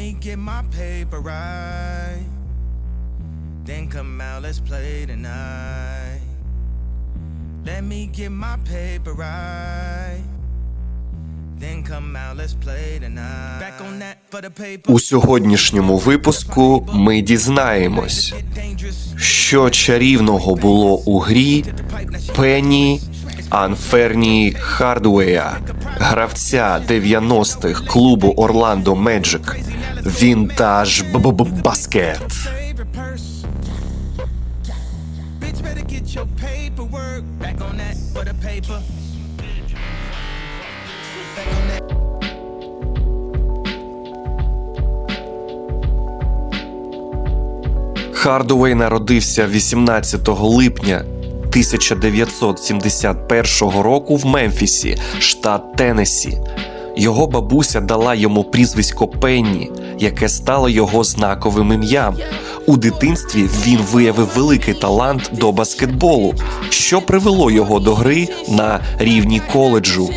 me get my paper right. Then come out, let's play tonight. Let me get my paper right. Then come out, let's play tonight. Back on that for the paper. У сьогоднішньому випуску ми дізнаємось, що чарівного було у грі Пенні Анферні Хардуея, гравця 90-х клубу Орландо Меджик, Вінтаж Баскет. Хардуей народився 18 липня 1971 року в Мемфісі, штат Теннессі. Його бабуся дала йому прізвисько Пенні, яке стало його знаковим ім'ям. У дитинстві він виявив великий талант до баскетболу, що привело його до гри на рівні коледжу.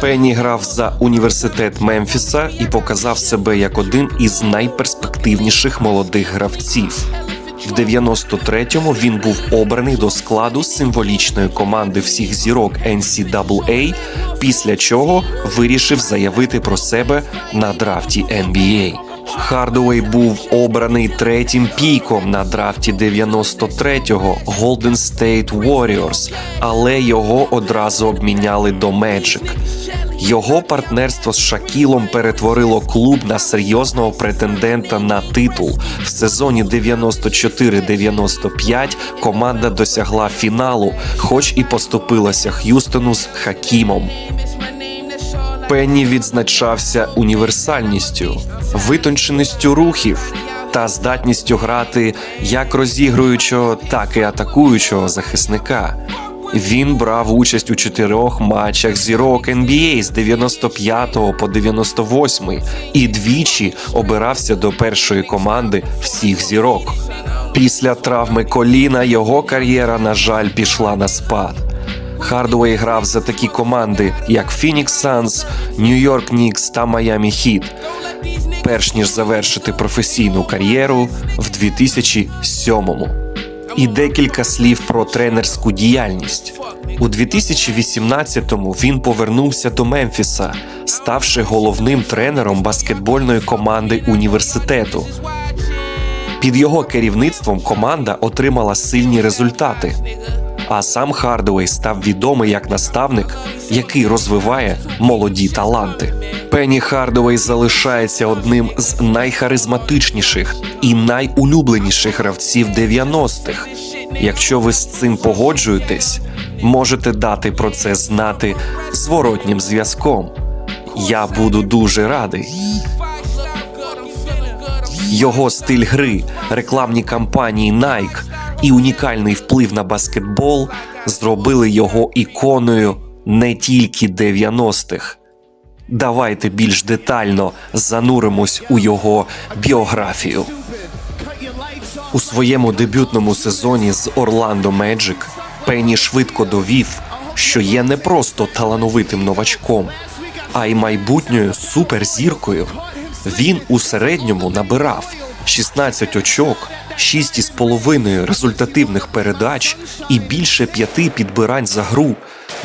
Пенні грав за університет Мемфіса і показав себе як один із найперспективніших молодих гравців. В 93-му він був обраний до складу символічної команди всіх зірок NCAA, після чого вирішив заявити про себе на драфті NBA. Хардуей був обраний третім піком на драфті 93-го Golden State Warriors, але його одразу обміняли до Magic. Його партнерство з Шакілом перетворило клуб на серйозного претендента на титул. В сезоні 94-95 команда досягла фіналу, хоч і поступилася Х'юстону з Хакімом. Пенні відзначався універсальністю, витонченістю рухів та здатністю грати як розігруючого, так і атакуючого захисника. Він брав участь у чотирьох матчах зірок NBA з 95 по 98 і двічі обирався до першої команди всіх зірок. Після травми коліна його кар'єра, на жаль, пішла на спад. Хардуей грав за такі команди, як Phoenix Suns, York Knicks та Miami Heat, перш ніж завершити професійну кар'єру в 2007-му. І декілька слів про тренерську діяльність. У 2018-му він повернувся до Мемфіса, ставши головним тренером баскетбольної команди університету. Під його керівництвом команда отримала сильні результати. А сам Хардуей став відомий як наставник, який розвиває молоді таланти. Пенні Хардуей залишається одним з найхаризматичніших і найулюбленіших гравців 90-х. Якщо ви з цим погоджуєтесь, можете дати про це знати зворотнім зв'язком. Я буду дуже радий. Його стиль гри, рекламні кампанії Nike і унікальний вплив на баскетбол зробили його іконою не тільки 90-х. Давайте більш детально зануримось у його біографію. У своєму дебютному сезоні з Орландо Меджик Пенні швидко довів, що є не просто талановитим новачком, а й майбутньою суперзіркою. Він у середньому набирав 16 очок, 6,5 результативних передач і більше п'яти підбирань за гру,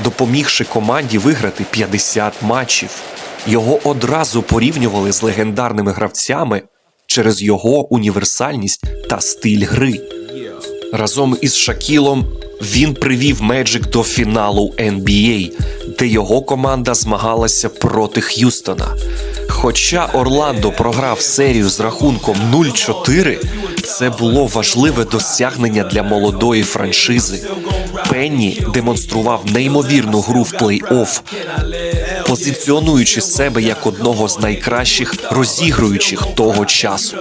допомігши команді виграти 50 матчів. Його одразу порівнювали з легендарними гравцями через його універсальність та стиль гри. Разом із Шакілом він привів Меджик до фіналу NBA, де його команда змагалася проти Х'юстона. Хоча Орландо програв серію з рахунком 0-4, це було важливе досягнення для молодої франшизи. Пенні демонстрував неймовірну гру в плей-офф, позиціонуючи себе як одного з найкращих розігруючих того часу.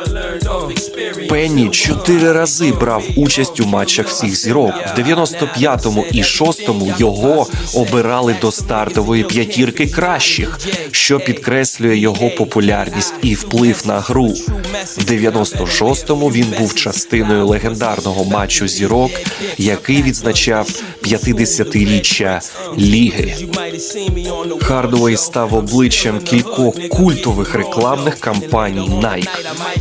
Пенні чотири рази брав участь у матчах всіх зірок. В 95-му і 6-му його обирали до стартової п'ятірки кращих, що підкреслює його популярність і вплив на гру. В 96-му він був частиною легендарного матчу зірок, який відзначав 50-річчя ліги. Хардуей став обличчям кількох культових рекламних кампаній Nike.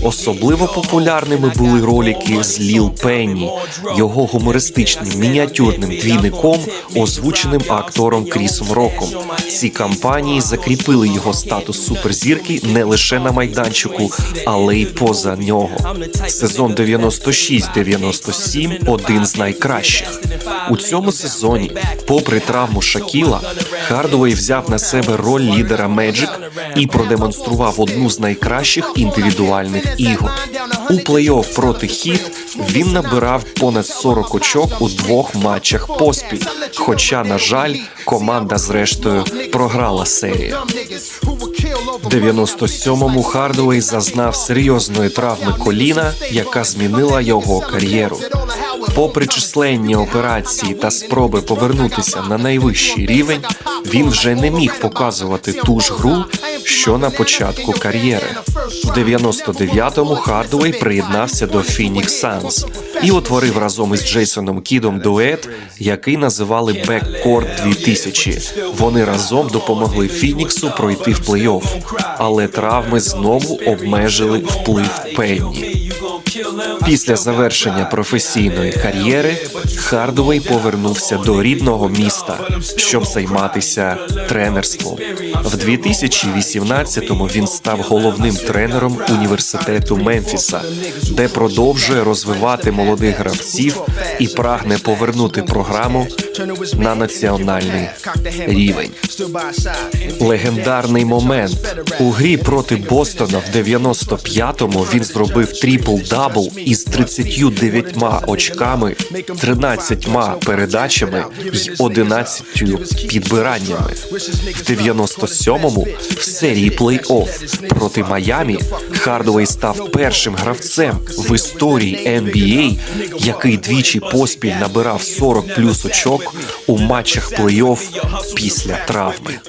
Особливо популярними були ролики з Ліл Пенні, його гумористичним мініатюрним двійником, озвученим актором Крісом Роком. Ці кампанії закріпили його статус суперзірки не лише на майданчику, але й поза нього. Сезон 96-97 – один з найкращих. У цьому сезоні, попри травму Шакіла, Хардуей взяв на себе роль лідера Magic і продемонстрував одну з найкращих індивідуальних ігор. У плей-офф проти Хіт він набирав понад 40 очок у двох матчах поспіль. Хоча, на жаль, команда зрештою програла серію. В 97-му Хардуей зазнав серйозної травми коліна, яка змінила його кар'єру. Попри численні операції та спроби повернутися на найвищий рівень, він вже не міг показувати ту ж гру, що на початку кар'єри. В 99-му Хардуей приєднався до Phoenix Suns і утворив разом із Джейсоном Кідом дует, який називали Backcourt 2000. Вони разом допомогли Фініксу пройти в плей-офф, але травми знову обмежили вплив Пенні. Після завершення професійної кар'єри Хардуей повернувся до рідного міста, щоб займатися тренерством. В 2018-му він став головним тренером університету Мемфіса, де продовжує розвивати молодих гравців і прагне повернути програму на національний рівень. Легендарний момент у грі проти Бостона в 95-му він зробив трипл-дабл із 39 очками, 13 передачами й 11 підбираннями. В 97-му в серії плей-офф проти Майамі Хардуей став першим гравцем в історії NBA, який двічі поспіль набирав 40 плюс очок у матчах плей-офф після травми.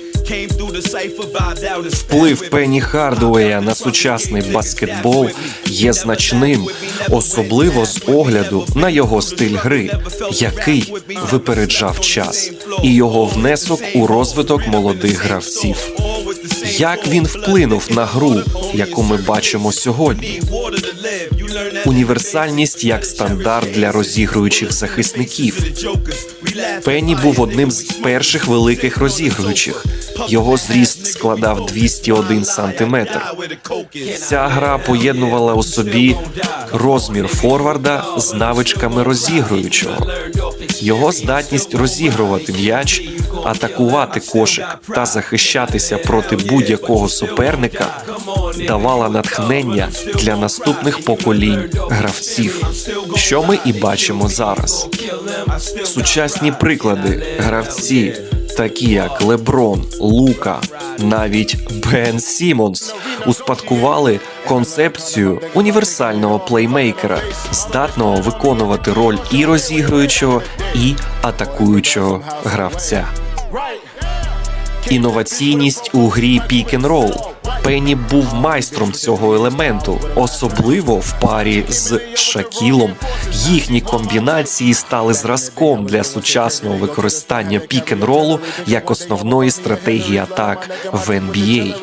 Вплив Пенні Хардуея на сучасний баскетбол є значним, особливо з огляду на його стиль гри, який випереджав час, і його внесок у розвиток молодих гравців. Як він вплинув на гру, яку ми бачимо сьогодні? Універсальність як стандарт для розігруючих захисників. Пенні був одним з перших великих розігруючих. Його зріст складав 201 сантиметр. Ця гра поєднувала у собі розмір форварда з навичками розігруючого. Його здатність розігрувати м'яч, атакувати кошик та захищатися проти будь-якого суперника давала натхнення для наступних поколінь гравців, що ми і бачимо зараз. Сучасні приклади гравці, такі як Леброн, Лука, навіть Бен Сімонс, успадкували концепцію універсального плеймейкера, здатного виконувати роль і розігруючого, і атакуючого гравця. Інноваційність у грі пік-н-рол. Пенні був майстром цього елементу, особливо в парі з Шакілом. Їхні комбінації стали зразком для сучасного використання пік-н-ролу як основної стратегії атак в NBA.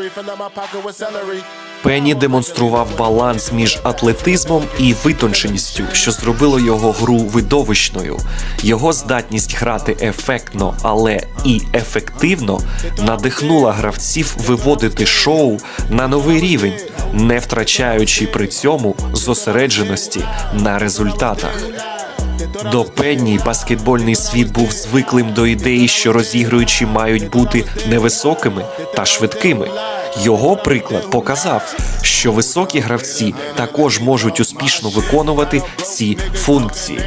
Пенні демонстрував баланс між атлетизмом і витонченістю, що зробило його гру видовищною. Його здатність грати ефектно, але і ефективно надихнула гравців виводити шоу на новий рівень, не втрачаючи при цьому зосередженості на результатах. До Пенні баскетбольний світ був звиклим до ідеї, що розігруючі мають бути невисокими та швидкими. Його приклад показав, що високі гравці також можуть успішно виконувати ці функції.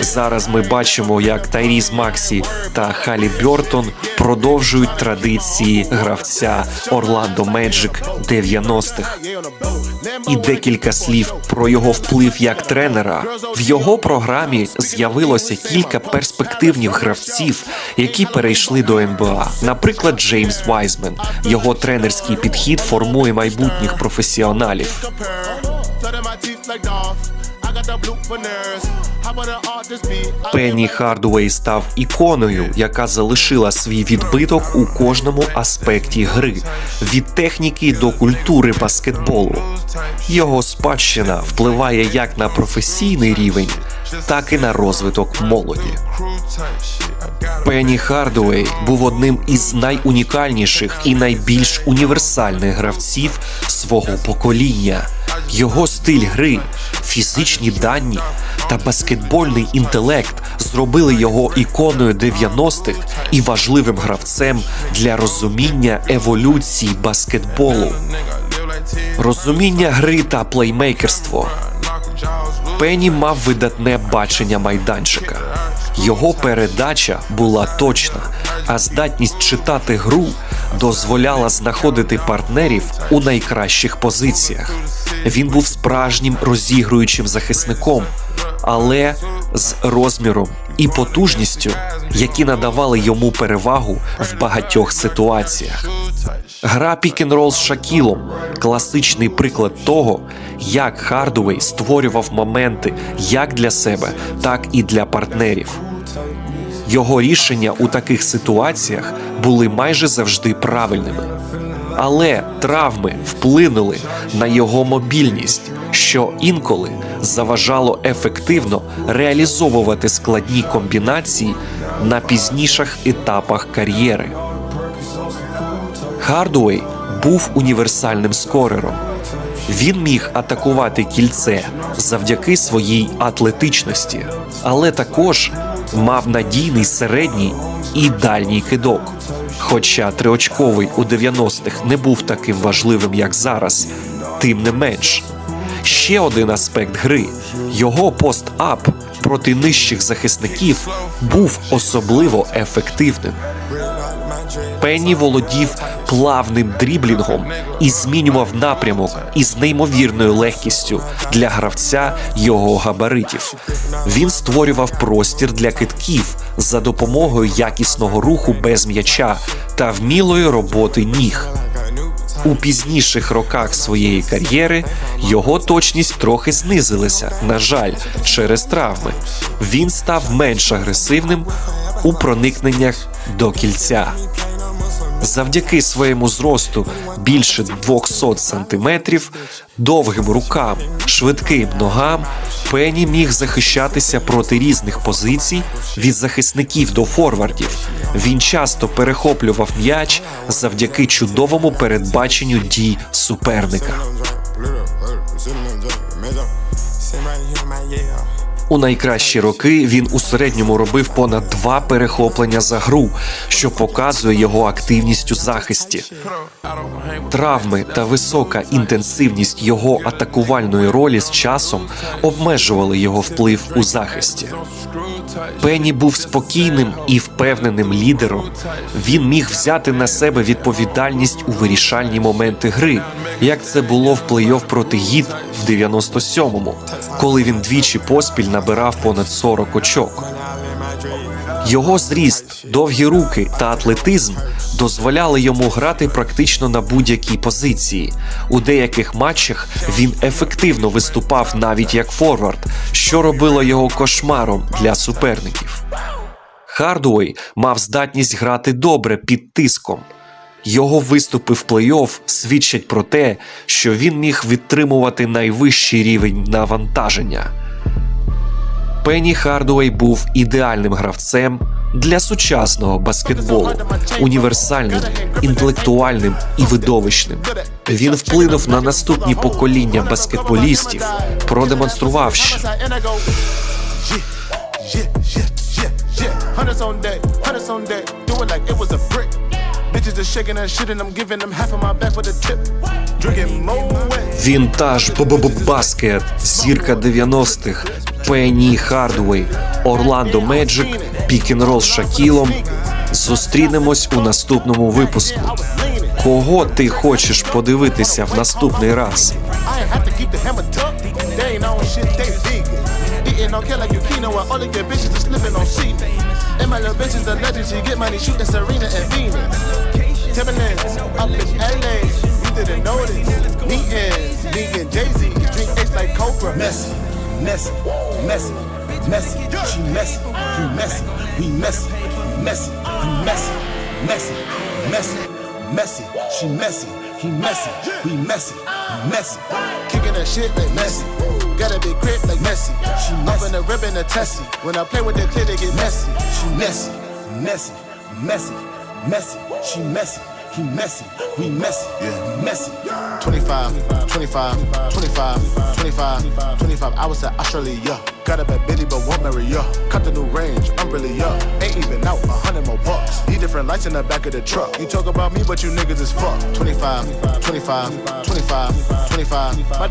Зараз ми бачимо, як Тайріз Максі та Халі Бьортон продовжують традиції гравця Орландо Меджик 90-х. І декілька слів про його вплив як тренера. В його програмі з'явилося кілька перспективних гравців, які перейшли до НБА. Наприклад, Джеймс Вайзмен. Його тренерський підхід формує майбутніх професіоналів. Пенні Хардуей став іконою, яка залишила свій відбиток у кожному аспекті гри від техніки до культури баскетболу. Його спадщина впливає як на професійний рівень, так і на розвиток молоді. Пенні Хардуей був одним із найунікальніших і найбільш універсальних гравців свого покоління. Його стиль гри, фізичні дані та баскетбольний інтелект зробили його іконою 90-х і важливим гравцем для розуміння еволюції баскетболу, розуміння гри та плеймейкерство. Пенні мав видатне бачення майданчика. Його передача була точна, а здатність читати гру дозволяла знаходити партнерів у найкращих позиціях. Він був справжнім розігруючим захисником, але з розміром і потужністю, які надавали йому перевагу в багатьох ситуаціях. Гра пік-н-рол з Шакілом класичний приклад того, як Хардуей створював моменти як для себе, так і для партнерів. Його рішення у таких ситуаціях були майже завжди правильними. Але травми вплинули на його мобільність, що інколи заважало ефективно реалізовувати складні комбінації на пізніших етапах кар'єри. Хардуей був універсальним скорером. Він міг атакувати кільце завдяки своїй атлетичності, але також мав надійний середній і дальній кидок. Хоча триочковий у 90-х не був таким важливим, як зараз, тим не менш. Ще один аспект гри його пост-ап проти нижчих захисників був особливо ефективним. Пенні володів плавним дріблінгом і змінював напрямок із неймовірною легкістю для гравця його габаритів. Він створював простір для китків за допомогою якісного руху без м'яча та вмілої роботи ніг. У пізніших роках своєї кар'єри його точність трохи знизилася, на жаль, через травми. Він став менш агресивним у проникненнях до кільця. Завдяки своєму зросту більше 200 сантиметрів, довгим рукам, швидким ногам, Пенні міг захищатися проти різних позицій від захисників до форвардів. Він часто перехоплював м'яч завдяки чудовому передбаченню дій суперника. У найкращі роки він у середньому робив понад два перехоплення за гру, що показує його активність у захисті. Травми та висока інтенсивність його атакувальної ролі з часом обмежували його вплив у захисті. Пенні був спокійним і впевненим лідером. Він міг взяти на себе відповідальність у вирішальні моменти гри, як це було в плей-офф проти гід в 97-му, коли він двічі поспіль набирав понад 40 очок. Його зріст, довгі руки та атлетизм дозволяли йому грати практично на будь-якій позиції. У деяких матчах він ефективно виступав навіть як форвард, що робило його кошмаром для суперників. Хардуей мав здатність грати добре під тиском. Його виступи в плей-офф свідчать про те, що він міг відтримувати найвищий рівень навантаження. Пенні Хардуей був ідеальним гравцем для сучасного баскетболу, універсальним, інтелектуальним і видовищним. Він вплинув на наступні покоління баскетболістів, продемонструвавши, yeah. On deck, hundreds on deck. Do it like it was a brick. Bitches are shaking and shit, and I'm giving them half of my back for the tip. Drinking Moet. Вінтаж баскет, зірка 90-х, Пенні Хардуей, Орландо Меджик, пік-н-рол з Шакілом. Зустрінемось у наступному випуску. Кого ти хочеш подивитися в наступний раз? They ain't on shit, they vegan. Eating on kill like you while all of your bitches are slipping on semen. And my little bitch is the legend, she get money shooting Serena and Venus. Timberlands, up in LA, you didn't know this. Meeting, me and Jay Z, drink X like Cobra. Messy. messy, messy, messy. She messy, you messy, we messy, messy, he messy, messy, messy, messy. She messy, he messy, we messy, messy. Kicking that shit like messy. A grip like messy. Up in the ribbon of Tessie. When I play with the clear, they get messy. She messy, messy, messy, messy. She messy. He messy, we messy, yeah. messy. 25, 25, 25, 25, 25 hours to Australia. Got a bad bitty, but won't marry ya. Cut the new range, I'm really up. Ain't even out, a hundred more bucks. Need different lights in the back of the truck. You talk about me, but you niggas is fuck. 25, 25, 25, 25. My